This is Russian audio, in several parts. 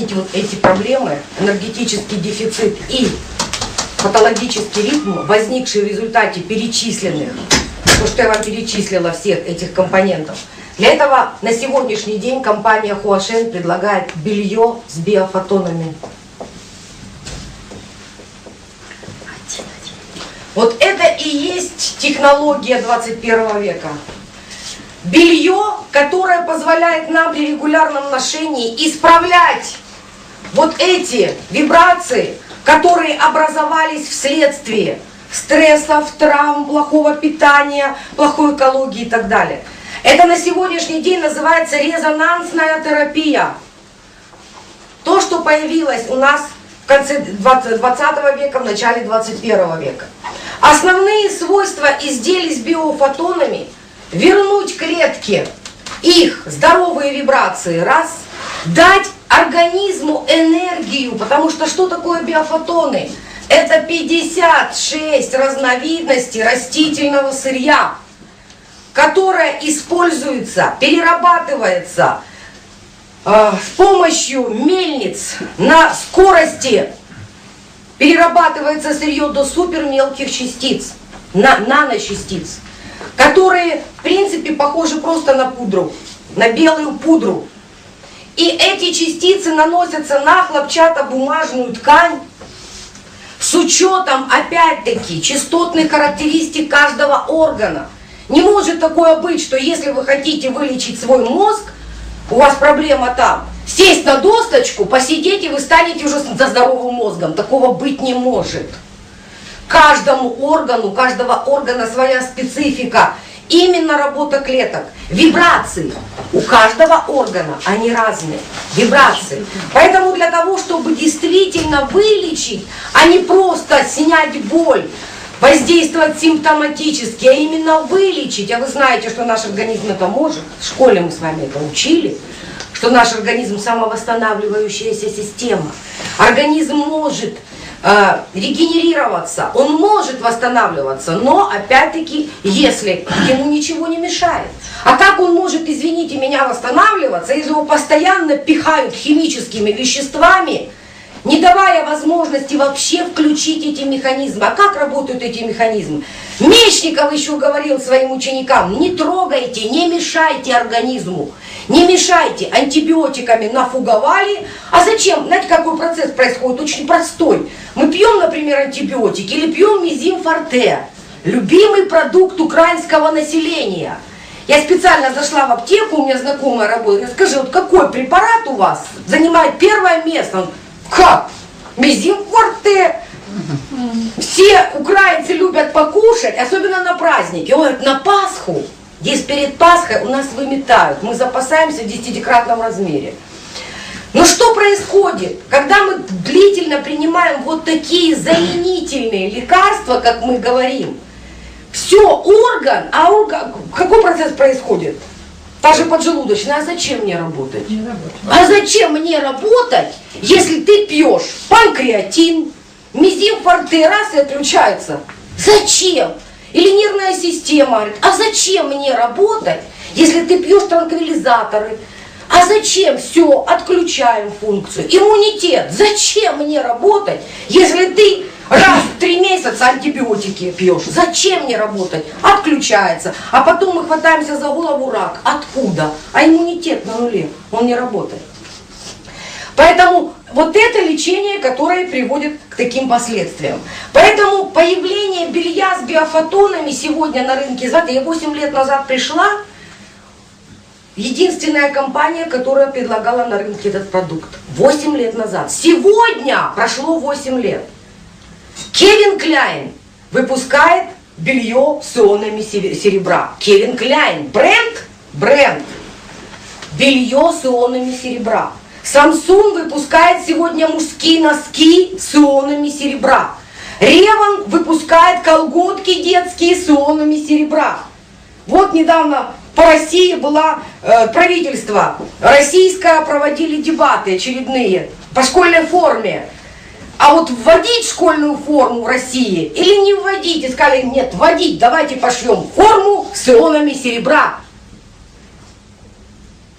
устранить вот эти проблемы, энергетический дефицит и патологический ритм, возникший в результате перечисленных, то, что я вам перечислила всех этих компонентов, для этого на сегодняшний день компания Хуашен предлагает белье с биофотонами. Вот это и есть технология 21 века. Белье, которое позволяет нам при регулярном ношении исправлять вот эти вибрации, которые образовались вследствие стрессов, травм, плохого питания, плохой экологии и так далее. Это на сегодняшний день называется резонансная терапия. То, что появилось у нас в конце 20, 20 века, в начале 21 века. Основные свойства изделий с биофотонами – вернуть клетке их здоровые вибрации, раз, дать организму энергию, потому что что такое биофотоны? Это 56 разновидностей растительного сырья, которое используется, перерабатывается э, с помощью мельниц на скорости перерабатывается сырье до супер мелких частиц, на, наночастиц, которые в принципе похожи просто на пудру, на белую пудру. И эти частицы наносятся на хлопчатобумажную ткань с учетом, опять-таки, частотных характеристик каждого органа. Не может такое быть, что если вы хотите вылечить свой мозг, у вас проблема там, сесть на досточку, посидеть, и вы станете уже за здоровым мозгом. Такого быть не может. Каждому органу, каждого органа своя специфика. Именно работа клеток. Вибрации. У каждого органа они разные. Вибрации. Поэтому для того, чтобы действительно вылечить, а не просто снять боль, воздействовать симптоматически, а именно вылечить. А вы знаете, что наш организм это может. В школе мы с вами это учили что наш организм самовосстанавливающаяся система. Организм может э, регенерироваться, он может восстанавливаться, но опять-таки, если ему ничего не мешает. А как он может, извините меня, восстанавливаться, если его постоянно пихают химическими веществами, не давая возможности вообще включить эти механизмы. А как работают эти механизмы? Мечников еще говорил своим ученикам, не трогайте, не мешайте организму. Не мешайте, антибиотиками нафуговали. А зачем? Знаете, какой процесс происходит? Очень простой. Мы пьем, например, антибиотики или пьем мизим форте. Любимый продукт украинского населения. Я специально зашла в аптеку, у меня знакомая работает. Скажи, вот какой препарат у вас занимает первое место? Он, как? Мизим форте. Все украинцы любят покушать, особенно на праздники. Он говорит, на Пасху Здесь перед Пасхой у нас выметают, мы запасаемся в десятикратном размере. Но что происходит, когда мы длительно принимаем вот такие заменительные лекарства, как мы говорим? Все, орган, а орган, какой процесс происходит? Та же поджелудочная, а зачем мне работать? Не а зачем мне работать, если ты пьешь панкреатин, мезимфорте, раз и отключается? Зачем? Или нервная система говорит, а зачем мне работать, если ты пьешь транквилизаторы? А зачем? Все, отключаем функцию. Иммунитет. Зачем мне работать, если ты раз в три месяца антибиотики пьешь? Зачем мне работать? Отключается. А потом мы хватаемся за голову рак. Откуда? А иммунитет на нуле. Он не работает. Поэтому вот это лечение, которое приводит к таким последствиям. Поэтому появление белья с биофотонами сегодня на рынке, знаете, я 8 лет назад пришла, единственная компания, которая предлагала на рынке этот продукт. 8 лет назад. Сегодня прошло 8 лет. Кевин Кляйн выпускает белье с ионами серебра. Кевин Кляйн, бренд, бренд, белье с ионами серебра. Samsung выпускает сегодня мужские носки с ионами серебра. Реван выпускает колготки детские с ионами серебра. Вот недавно по России было э, правительство российское, проводили дебаты очередные по школьной форме. А вот вводить школьную форму в России или не вводить? И сказали, нет, вводить, давайте пошьем форму с ионами серебра.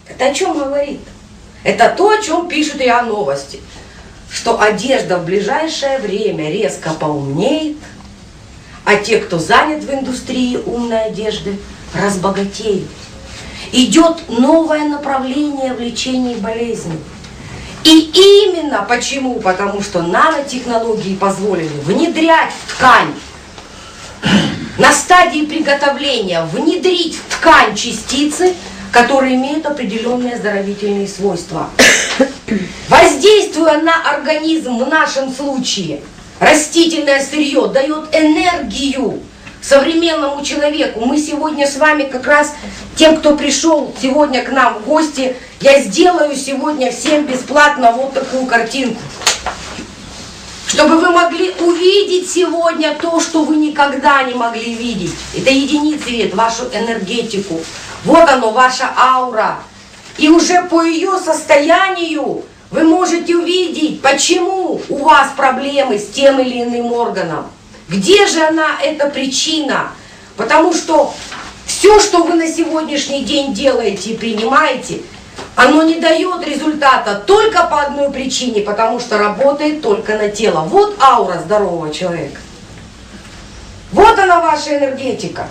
Это о чем говорит? Это то, о чем пишут РИА Новости. Что одежда в ближайшее время резко поумнеет, а те, кто занят в индустрии умной одежды, разбогатеют. Идет новое направление в лечении болезней. И именно почему? Потому что нанотехнологии позволили внедрять в ткань на стадии приготовления внедрить в ткань частицы, которые имеют определенные оздоровительные свойства. Воздействуя на организм в нашем случае, растительное сырье дает энергию современному человеку. Мы сегодня с вами как раз, тем, кто пришел сегодня к нам в гости, я сделаю сегодня всем бесплатно вот такую картинку. Чтобы вы могли увидеть сегодня то, что вы никогда не могли видеть. Это единицы видят вашу энергетику. Вот оно, ваша аура. И уже по ее состоянию вы можете увидеть, почему у вас проблемы с тем или иным органом. Где же она, эта причина? Потому что все, что вы на сегодняшний день делаете и принимаете, оно не дает результата только по одной причине, потому что работает только на тело. Вот аура здорового человека. Вот она ваша энергетика.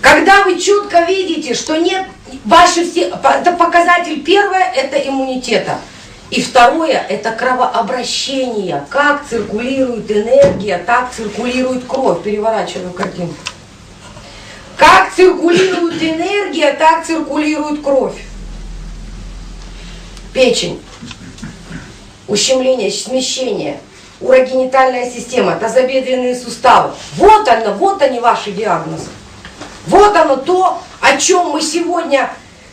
Когда вы четко видите, что нет ваши все, это показатель первое, это иммунитета. И второе – это кровообращение. Как циркулирует энергия, так циркулирует кровь. Переворачиваю картинку. Как циркулирует энергия, так циркулирует кровь. Печень. Ущемление, смещение. Урогенитальная система, тазобедренные суставы. Вот оно, вот они ваши диагнозы. Вот оно то, о чем мы сегодня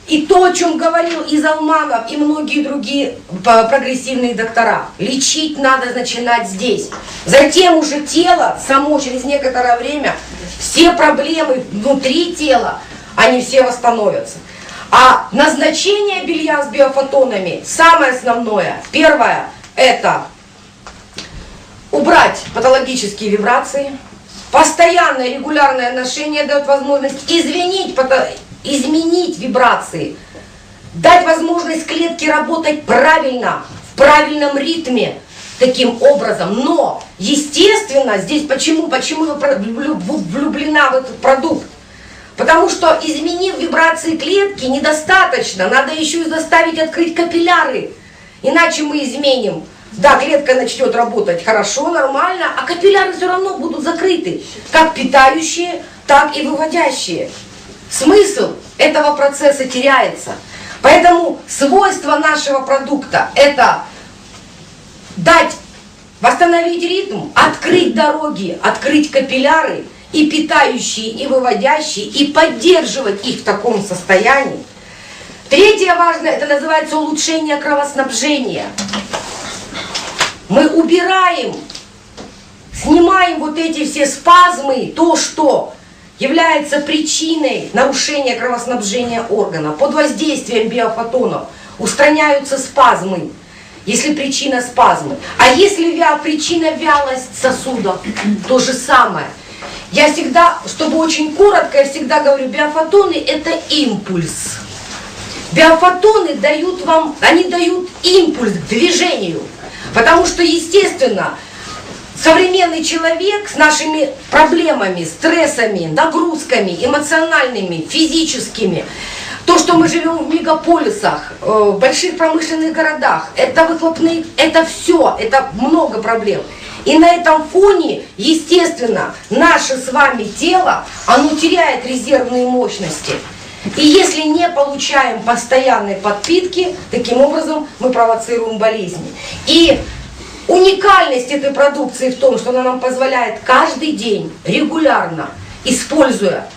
и то, о чем говорил и Залманов, и многие другие прогрессивные доктора. Лечить надо начинать здесь. Затем уже тело само через некоторое время, все проблемы внутри тела, они все восстановятся. А назначение белья с биофотонами, самое основное, первое, это убрать патологические вибрации, постоянное регулярное ношение дает возможность извинить изменить вибрации, дать возможность клетке работать правильно, в правильном ритме, таким образом. Но, естественно, здесь почему, почему я влюблена в этот продукт? Потому что изменив вибрации клетки недостаточно, надо еще и заставить открыть капилляры. Иначе мы изменим. Да, клетка начнет работать хорошо, нормально, а капилляры все равно будут закрыты, как питающие, так и выводящие. Смысл этого процесса теряется. Поэтому свойство нашего продукта – это дать, восстановить ритм, открыть дороги, открыть капилляры и питающие, и выводящие, и поддерживать их в таком состоянии. Третье важное – это называется улучшение кровоснабжения. Мы убираем, снимаем вот эти все спазмы, то, что является причиной нарушения кровоснабжения органа. Под воздействием биофотонов устраняются спазмы, если причина спазмы. А если причина вялость сосудов, то же самое. Я всегда, чтобы очень коротко, я всегда говорю, биофотоны это импульс. Биофотоны дают вам, они дают импульс к движению. Потому что, естественно, современный человек с нашими проблемами, стрессами, нагрузками, эмоциональными, физическими, то, что мы живем в мегаполисах, э, в больших промышленных городах, это выхлопные, это все, это много проблем. И на этом фоне, естественно, наше с вами тело, оно теряет резервные мощности. И если не получаем постоянной подпитки, таким образом мы провоцируем болезни. И Уникальность этой продукции в том, что она нам позволяет каждый день, регулярно, используя,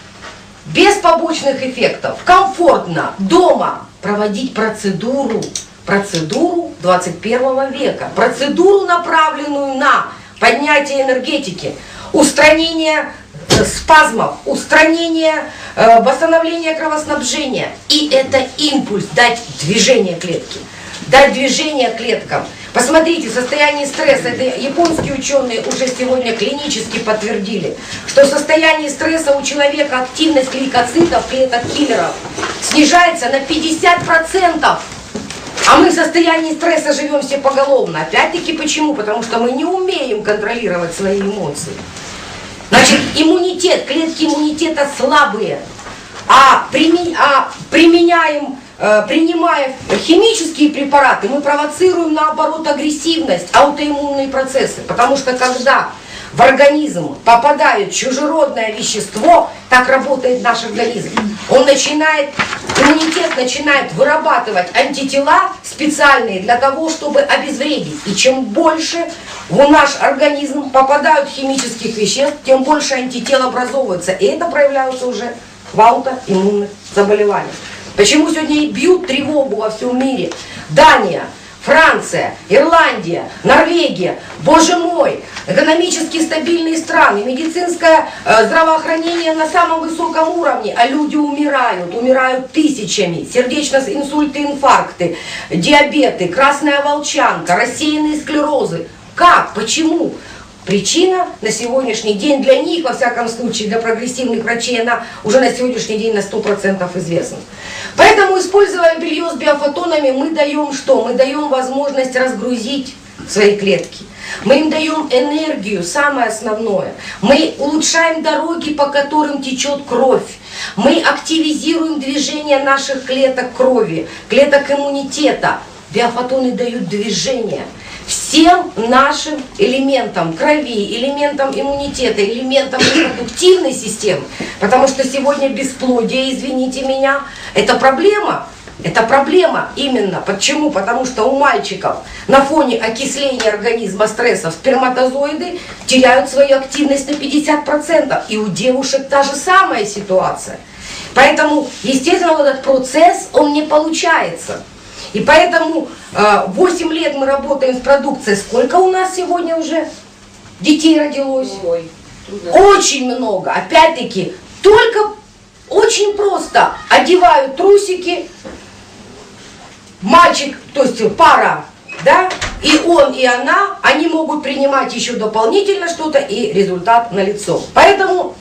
без побочных эффектов, комфортно, дома проводить процедуру, процедуру 21 века, процедуру, направленную на поднятие энергетики, устранение э, спазмов, устранение, э, восстановление кровоснабжения. И это импульс дать движение клетки, дать движение клеткам – Посмотрите, состояние стресса, это японские ученые уже сегодня клинически подтвердили, что в состоянии стресса у человека активность лейкоцитов, клеток киллеров, снижается на 50%. А мы в состоянии стресса живем все поголовно. Опять-таки почему? Потому что мы не умеем контролировать свои эмоции. Значит, иммунитет, клетки иммунитета слабые. А, прими- а применяем, э, принимая химические препараты, мы провоцируем наоборот агрессивность, аутоиммунные процессы. Потому что когда в организм попадает чужеродное вещество, так работает наш организм. Он начинает, иммунитет начинает вырабатывать антитела специальные для того, чтобы обезвредить. И чем больше в наш организм попадают химических веществ, тем больше антител образовывается. И это проявляется уже в аутоиммунных заболеваниях. Почему сегодня и бьют тревогу во всем мире? Дания, Франция, Ирландия, Норвегия, боже мой, экономически стабильные страны, медицинское э, здравоохранение на самом высоком уровне, а люди умирают, умирают тысячами, сердечно-инсульты, инфаркты, диабеты, красная волчанка, рассеянные склерозы. Как? Почему? Причина на сегодняшний день для них, во всяком случае, для прогрессивных врачей, она уже на сегодняшний день на 100% известна. Поэтому, используя белье с биофотонами, мы даем что? Мы даем возможность разгрузить свои клетки. Мы им даем энергию, самое основное. Мы улучшаем дороги, по которым течет кровь. Мы активизируем движение наших клеток крови, клеток иммунитета. Биофотоны дают движение всем нашим элементам крови, элементам иммунитета, элементам репродуктивной системы. Потому что сегодня бесплодие, извините меня, это проблема. Это проблема именно. Почему? Потому что у мальчиков на фоне окисления организма стресса сперматозоиды теряют свою активность на 50%. И у девушек та же самая ситуация. Поэтому, естественно, вот этот процесс, он не получается. И поэтому э, 8 лет мы работаем с продукцией. Сколько у нас сегодня уже детей родилось? Ой. Очень много. Опять-таки, только очень просто одевают трусики, мальчик, то есть пара, да, и он, и она, они могут принимать еще дополнительно что-то, и результат налицо. Поэтому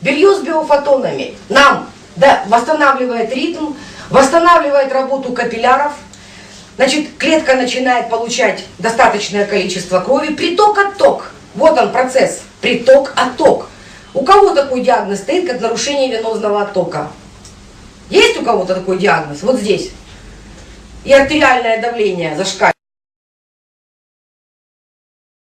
белье с биофотонами нам да, восстанавливает ритм, восстанавливает работу капилляров, значит, клетка начинает получать достаточное количество крови, приток-отток. Вот он процесс, приток-отток. У кого такой диагноз стоит, как нарушение венозного оттока? Есть у кого-то такой диагноз? Вот здесь. И артериальное давление зашкаливает.